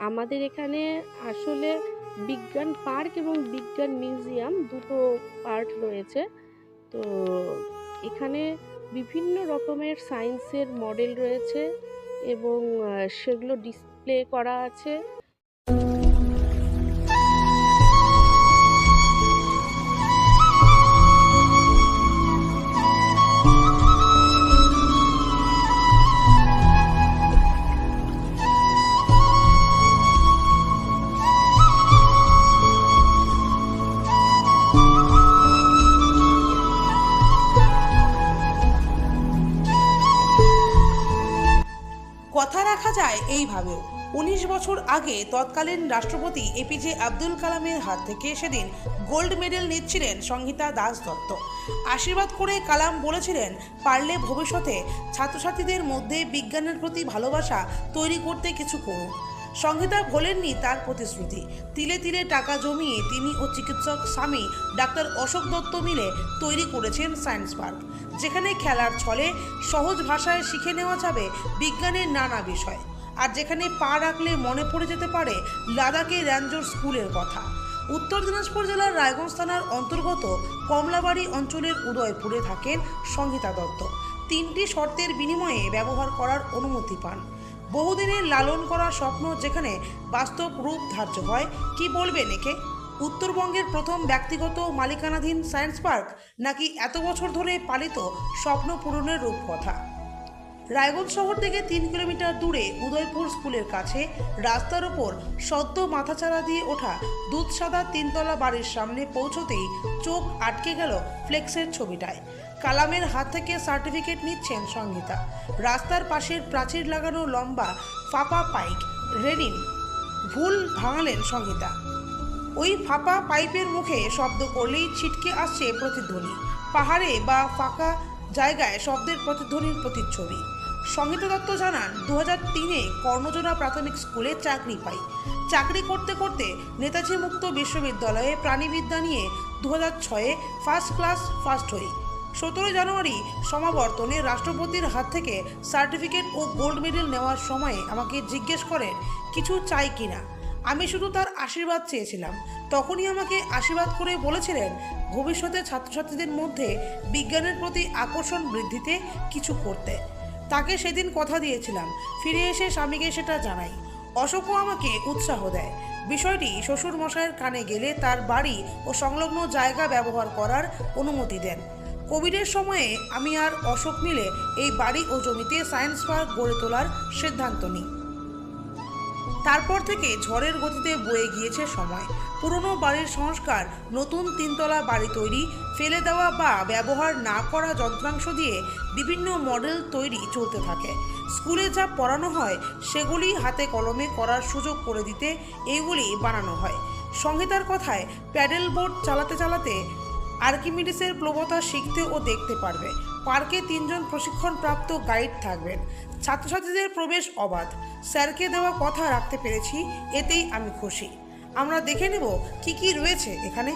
আমাদের এখানে আসলে বিজ্ঞান পার্ক এবং বিজ্ঞান মিউজিয়াম দুটো পার্ট রয়েছে। তো এখানে বিভিন্ন রকমের সায়েন্সের মডেল রয়েছে এবং সেগুলো ডিসপ্লে করা আছে। যায় এইভাবেও। উনিশ বছর আগে তৎকালীন রাষ্ট্রপতি এপিজে আব্দুল কালামের হাত থেকে সেদিন গোল্ড মেডেল নিচ্ছিলেন সংহিতা দাস দত্ত। আশীর্বাদ করে কালাম বলেছিলেন, পারলে ভবিষ্যতে ছাত্রছাত্রীদের মধ্যে বিজ্ঞানের প্রতি ভালোবাসা তৈরি করতে কিছু করুন। সংহিতা ভোলেননি তার প্রতিশ্রুতি। তিলে তিলে টাকা জমিয়ে তিনি ও চিকিৎসক স্বামী ডাক্তার অশোক দত্ত মিলে তৈরি করেছেন সায়েন্স পার্ক, যেখানে খেলার ছলে সহজ ভাষায় শিখে নেওয়া যাবে বিজ্ঞানের নানা বিষয়। আর যেখানে পা রাখলে মনে পড়ে যেতে পারে লাদাখের র্যাঞ্জোর স্কুলের কথা। উত্তর দিনাজপুর জেলার রায়গঞ্জ থানার অন্তর্গত কমলাবাড়ি অঞ্চলের উদয়পুরে থাকেন সংহিতা দত্ত। তিনটি শর্তের বিনিময়ে ব্যবহার করার অনুমতি পান। বহুদিনের লালন করা স্বপ্ন যেখানে বাস্তব রূপ ধার্য হয়, কি বলবেন একে উত্তরবঙ্গের প্রথম ব্যক্তিগত মালিকানাধীন সায়েন্স পার্ক নাকি এত বছর ধরে পালিত স্বপ্ন পূরণের রূপকথা? রায়গঞ্জ শহর থেকে তিন কিলোমিটার দূরে উদয়পুর স্কুলের কাছে রাস্তার ওপর সদ্য মাথাচাড়া দিয়ে ওঠা দুধ সাদা তিনতলা বাড়ির সামনে পৌঁছতেই চোখ আটকে গেল ফ্লেক্সের ছবিটায়। কালামের হাত থেকে সার্টিফিকেট নিচ্ছেন সংহিতা রাস্তার পাশের প্রাচীর লাগানো লম্বা ফাপা পাইক রেলিং ভুল ভাঙালেন সংহিতা ওই ফাঁপা পাইপের মুখে শব্দ করলেই ছিটকে আসছে প্রতিধ্বনি। পাহাড়ে বা ফাঁকা জায়গায় শব্দের প্রতিধ্বনির প্রতিচ্ছবি। সংহিতা দত্ত জানান দু হাজার তিনে কর্ণজোড়া প্রাথমিক স্কুলে চাকরি পাই। চাকরি করতে করতে নেতাজি মুক্ত বিশ্ববিদ্যালয়ে প্রাণীবিদ্যা নিয়ে দু হাজার ছয়ে ফার্স্ট ক্লাস ফার্স্ট হই। সতেরোই জানুয়ারি সমাবর্তনে রাষ্ট্রপতির হাত থেকে সার্টিফিকেট ও গোল্ড মেডেল নেওয়ার সময়ে আমাকে জিজ্ঞেস করেন, কিছু চাই কিনা আমি শুধু তার আশীর্বাদ চেয়েছিলাম। তখনই আমাকে আশীর্বাদ করে বলেছিলেন, ভবিষ্যতে ছাত্রছাত্রীদের মধ্যে বিজ্ঞানের প্রতি আকর্ষণ বৃদ্ধিতে কিছু করতে। তাকে সেদিন কথা দিয়েছিলাম। ফিরে এসে স্বামীকে সেটা জানাই। অশোকও আমাকে উৎসাহ দেয়। বিষয়টি শ্বশুরমশাইয়ের কানে গেলে তার বাড়ি ও সংলগ্ন জায়গা ব্যবহার করার অনুমতি দেন। কোভিডের সময়ে আমি আর অশোক মিলে এই বাড়ি ও জমিতে সায়েন্স পার্ক গড়ে তোলার সিদ্ধান্ত নিই। তারপর থেকে ঝড়ের গতিতে বয়ে গিয়েছে সময়। পুরনো বাড়ির সংস্কার, নতুন তিনতলা বাড়ি তৈরি, ফেলে দেওয়া বা ব্যবহার না করা যন্ত্রাংশ দিয়ে বিভিন্ন মডেল তৈরি চলতে থাকে। স্কুলে যা পড়ানো হয়, সেগুলি হাতে কলমে করার সুযোগ করে দিতে এইগুলি বানানো হয়। সংহিতার কথায়, প্যাডেল বোর্ড চালাতে চালাতে আর্কিমিডিসের প্রবতা শিখতে ও দেখতে পারবে। পার্কে তিনজন প্রশিক্ষণপ্রাপ্ত গাইড থাকবেন। ছাত্রছাত্রীদের প্রবেশ অবাধ। স্যারকে দেওয়া কথা রাখতে পেরেছি, এতেই আমি খুশি। আমরা দেখে নেব কি কি রয়েছে এখানে।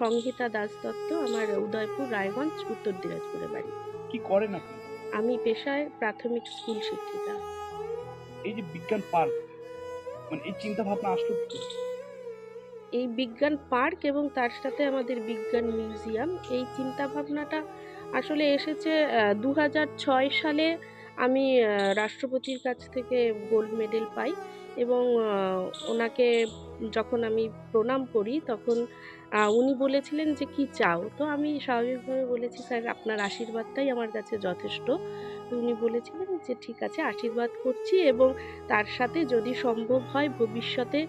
সংহিতা দাস দত্ত আমার উদয়পুর রায়গঞ্জ উত্তর দিনাজপুরে বাড়ি। কি করেন আপনি? আমি পেশায় প্রাথমিক স্কুল শিক্ষিকা। এই যে বিজ্ঞান পার্ক মানে এই চিন্তা ভাবনা আসলো এই বিজ্ঞান পার্ক এবং তার সাথে আমাদের বিজ্ঞান মিউজিয়াম এই চিন্তা ভাবনাটা আসলে এসেছে দু ছয় সালে আমি রাষ্ট্রপতির কাছ থেকে গোল্ড মেডেল পাই এবং ওনাকে যখন আমি প্রণাম করি, তখন উনি বলেছিলেন যে, কি চাও? তো আমি স্বাভাবিকভাবে বলেছি, স্যার, আপনার আশীর্বাদটাই আমার কাছে যথেষ্ট। উনি বলেছিলেন যে, ঠিক আছে, আশীর্বাদ করছি এবং তার সাথে যদি সম্ভব হয়, ভবিষ্যতে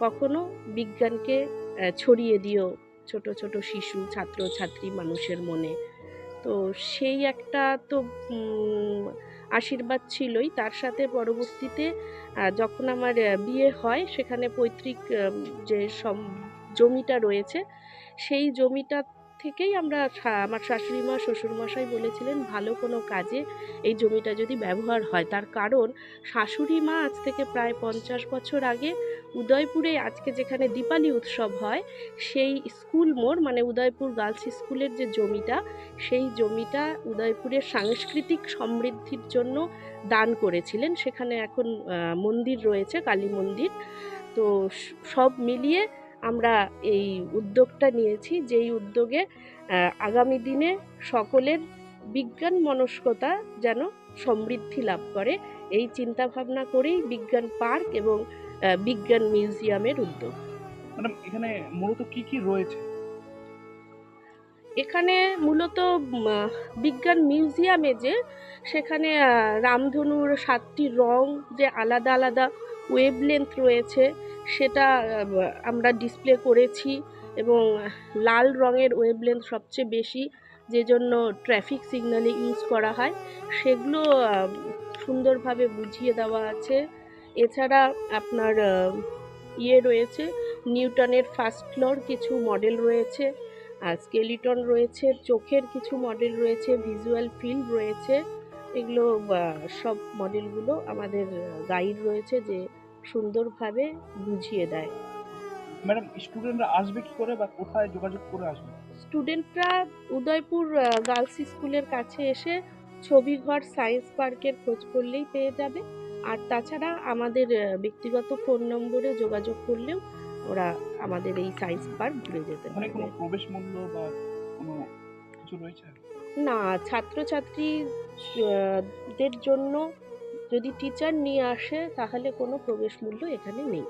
কখনো বিজ্ঞানকে ছড়িয়ে দিও ছোট ছোট শিশু, ছাত্র, ছাত্রী, মানুষের মনে। তো সেই একটা তো আশীর্বাদ ছিলই। তার সাথে পরবর্তীতে যখন আমার বিয়ে হয়, সেখানে পৈতৃক যে সম, জমিটা রয়েছে, সেই জমিটা থেকেই আমরা আমার শাশুড়ি মা শ্বশুরমশাই বলেছিলেন, ভালো কোনো কাজে এই জমিটা যদি ব্যবহার হয়। তার কারণ শাশুড়ি মা আজ থেকে প্রায় পঞ্চাশ বছর আগে উদয়পুরে, আজকে যেখানে দীপালি উৎসব হয়, সেই স্কুল মোড় মানে উদয়পুর গার্লস স্কুলের যে জমিটা, সেই জমিটা উদয়পুরের সাংস্কৃতিক সমৃদ্ধির জন্য দান করেছিলেন। সেখানে এখন মন্দির রয়েছে, কালী মন্দির। তো সব মিলিয়ে আমরা এই উদ্যোগটা নিয়েছি যেই উদ্যোগে আগামী দিনে সকলের বিজ্ঞান মনস্কতা যেন সমৃদ্ধি লাভ করে এই চিন্তা ভাবনা করেই বিজ্ঞান পার্ক এবং বিজ্ঞান মিউজিয়ামের উদ্যোগ। ম্যাডাম এখানে মূলত কি কি রয়েছে? এখানে মূলত বিজ্ঞান মিউজিয়ামে যে সেখানে রামধনুর সাতটি রং যে আলাদা আলাদা ওয়েভলেন্থ রয়েছে, সেটা আমরা ডিসপ্লে করেছি এবং লাল রঙের ওয়েভলেন্থ সবচেয়ে বেশি যে জন্য ট্রাফিক সিগন্যালে ইউজ করা হয়। সেগুলো সুন্দরভাবে বুঝিয়ে দেওয়া আছে। এছাড়া আপনার ইয়ে রয়েছে, নিউটনের ফার্স্ট ফ্লোর কিছু মডেল রয়েছে আর স্কেলিটন রয়েছে, চোখের কিছু মডেল রয়েছে ভিজুয়াল ফিল্ড রয়েছে। এগুলো সব মডেলগুলো আমাদের গাইড রয়েছে যে সুন্দরভাবে বুঝিয়ে দেয়। ম্যাডাম স্টুডেন্টরা আসবে কি করে বা কোথায় যোগাযোগ করে আসবে? স্টুডেন্টরা উদয়পুর গার্লস স্কুলের কাছে এসে ছবিঘর সায়েন্স পার্কের খোঁজ করলেই পেয়ে যাবে। আর তাছাড়া আমাদের ব্যক্তিগত ফোন নম্বরে যোগাযোগ করলেও ওরা আমাদের এই সায়েন্স পার্ক ঘুরে যেতে ওখানে কোনো প্রবেশ মূল্য বা কোনো কিছু রয়েছে? না ছাত্রছাত্রীদের জন্য যদি টিচার নিয়ে আসে তাহলে কোনো প্রবেশ মূল্য এখানে নেই।